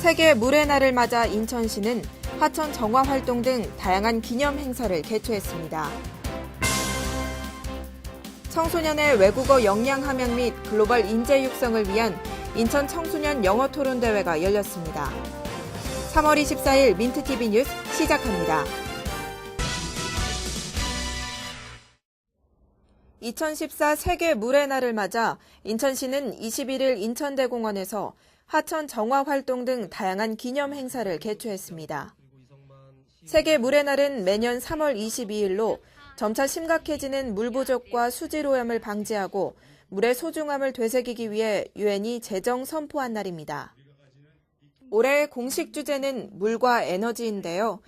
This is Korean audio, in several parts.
세계 물의 날을 맞아 인천시는 하천 정화 활동 등 다양한 기념 행사를 개최했습니다. 청소년의 외국어 역량 함양 및 글로벌 인재 육성을 위한 인천 청소년 영어 토론 대회가 열렸습니다. 3월 24일 민트TV 뉴스 시작합니다. 2014 세계 물의 날을 맞아 인천시는 21일 인천대공원에서 하천 정화 활동 등 다양한 기념 행사를 개최했습니다. 세계 물의 날은 매년 3월 22일로 점차 심각해지는 물 부족과 수질 오염을 방지하고 물의 소중함을 되새기기 위해 유엔이 제정 선포한 날입니다. 올해의 공식 주제는 물과 에너지인데요.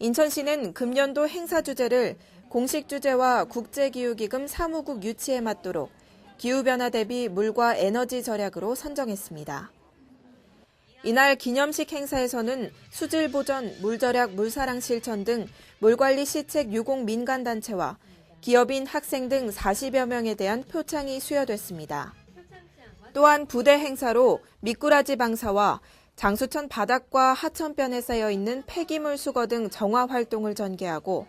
인천시는 금년도 행사 주제를 공식 주제와 국제기후기금 사무국 유치에 맞도록 기후변화 대비 물과 에너지 절약으로 선정했습니다. 이날 기념식 행사에서는 수질 보전, 물 절약, 물사랑 실천 등 물관리 시책 유공 민간단체와 기업인, 학생 등 40여 명에 대한 표창이 수여됐습니다. 또한 부대 행사로 미꾸라지 방사와 장수천 바닥과 하천변에 쌓여 있는 폐기물 수거 등 정화 활동을 전개하고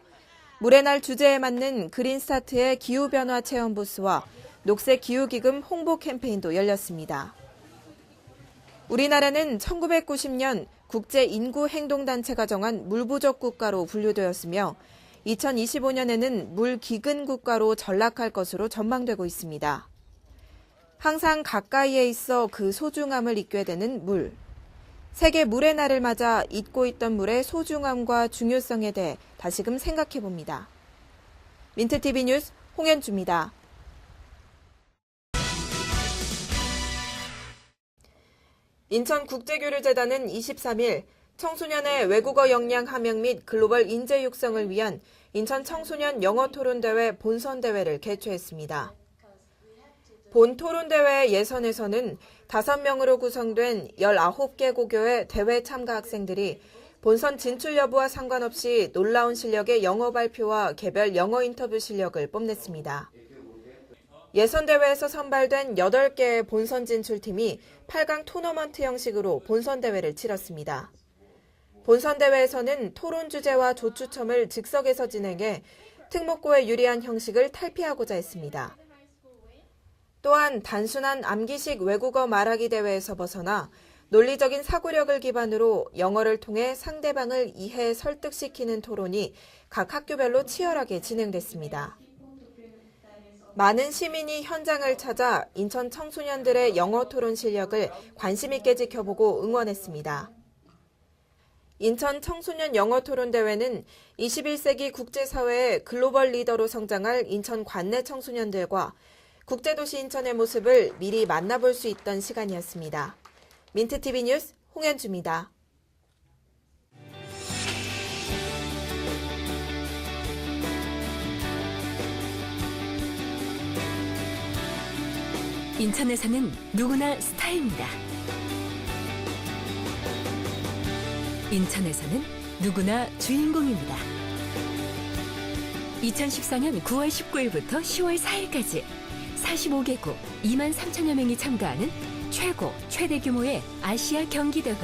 물의 날 주제에 맞는 그린스타트의 기후변화 체험 부스와 녹색 기후기금 홍보 캠페인도 열렸습니다. 우리나라는 1990년 국제인구행동단체가 정한 물부족 국가로 분류되었으며 2025년에는 물 기근 국가로 전락할 것으로 전망되고 있습니다. 항상 가까이에 있어 그 소중함을 잊게 되는 물. 세계 물의 날을 맞아 잊고 있던 물의 소중함과 중요성에 대해 다시금 생각해 봅니다. 민트TV 뉴스 홍현주입니다. 인천국제교류재단은 23일 청소년의 외국어 역량 함양 및 글로벌 인재 육성을 위한 인천 청소년 영어 토론 대회 본선 대회를 개최했습니다. 본 토론대회 예선에서는 5명으로 구성된 19개 고교의 대회 참가 학생들이 본선 진출 여부와 상관없이 놀라운 실력의 영어 발표와 개별 영어 인터뷰 실력을 뽐냈습니다. 예선 대회에서 선발된 8개의 본선 진출팀이 8강 토너먼트 형식으로 본선 대회를 치렀습니다. 본선 대회에서는 토론 주제와 조추첨을 즉석에서 진행해 특목고에 유리한 형식을 탈피하고자 했습니다. 또한 단순한 암기식 외국어 말하기 대회에서 벗어나 논리적인 사고력을 기반으로 영어를 통해 상대방을 이해 설득시키는 토론이 각 학교별로 치열하게 진행됐습니다. 많은 시민이 현장을 찾아 인천 청소년들의 영어 토론 실력을 관심있게 지켜보고 응원했습니다. 인천 청소년 영어 토론 대회는 21세기 국제사회의 글로벌 리더로 성장할 인천 관내 청소년들과 국제도시 인천의 모습을 미리 만나볼 수 있던 시간이었습니다. 민트TV 뉴스 홍현주입니다. 인천에서는 누구나 스타입니다. 인천에서는 누구나 주인공입니다. 2014년 9월 19일부터 10월 4일까지 45개국 2만 3천여 명이 참가하는 최고 최대 규모의 아시아 경기 대회.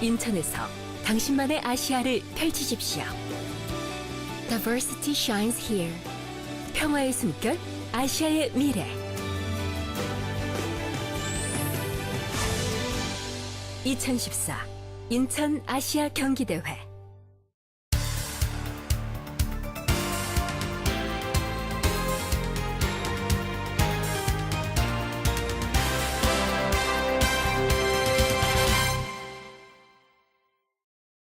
인천에서 당신만의 아시아를 펼치십시오. Diversity shines here. 평화의 숨결, 아시아의 미래. 2014 인천 아시아 경기대회